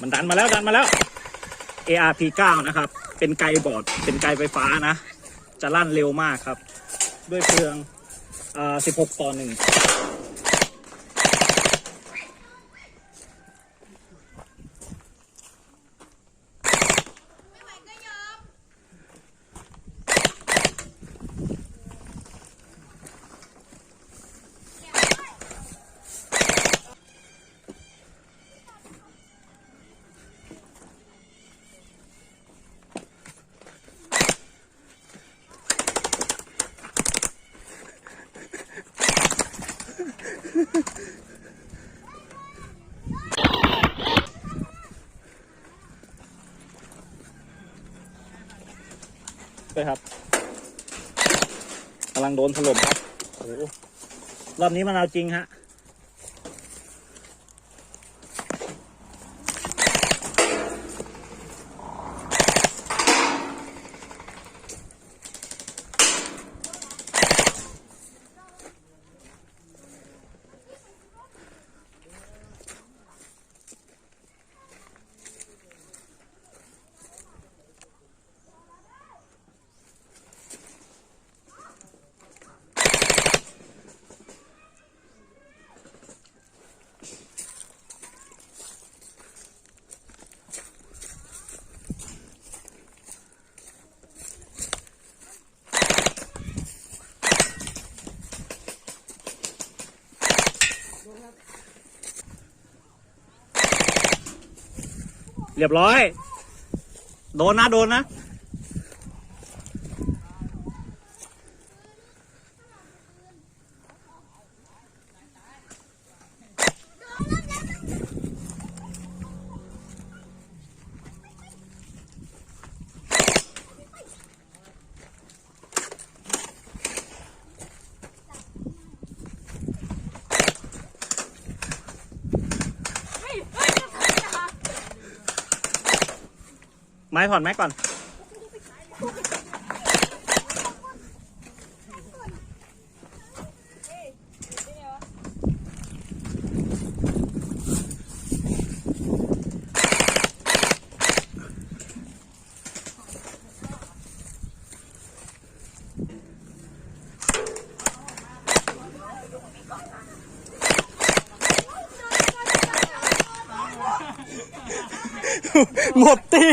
มันดันมาแล้วดันมาแล้ว ARP 9นะครับ เป็นไกลบอร์ด เป็นไกลไฟฟ้านะ จะลั่นเร็วมากครับ ด้วยเพลิงอา16 ต่อ 1 ไปครับกำลังโดนถล่มครับโอ้รอบนี้มันเอาจริงฮะ เรียบร้อย โดนนะ โดนนะ ไม้ผ่อนแม็กก่อน หมดตี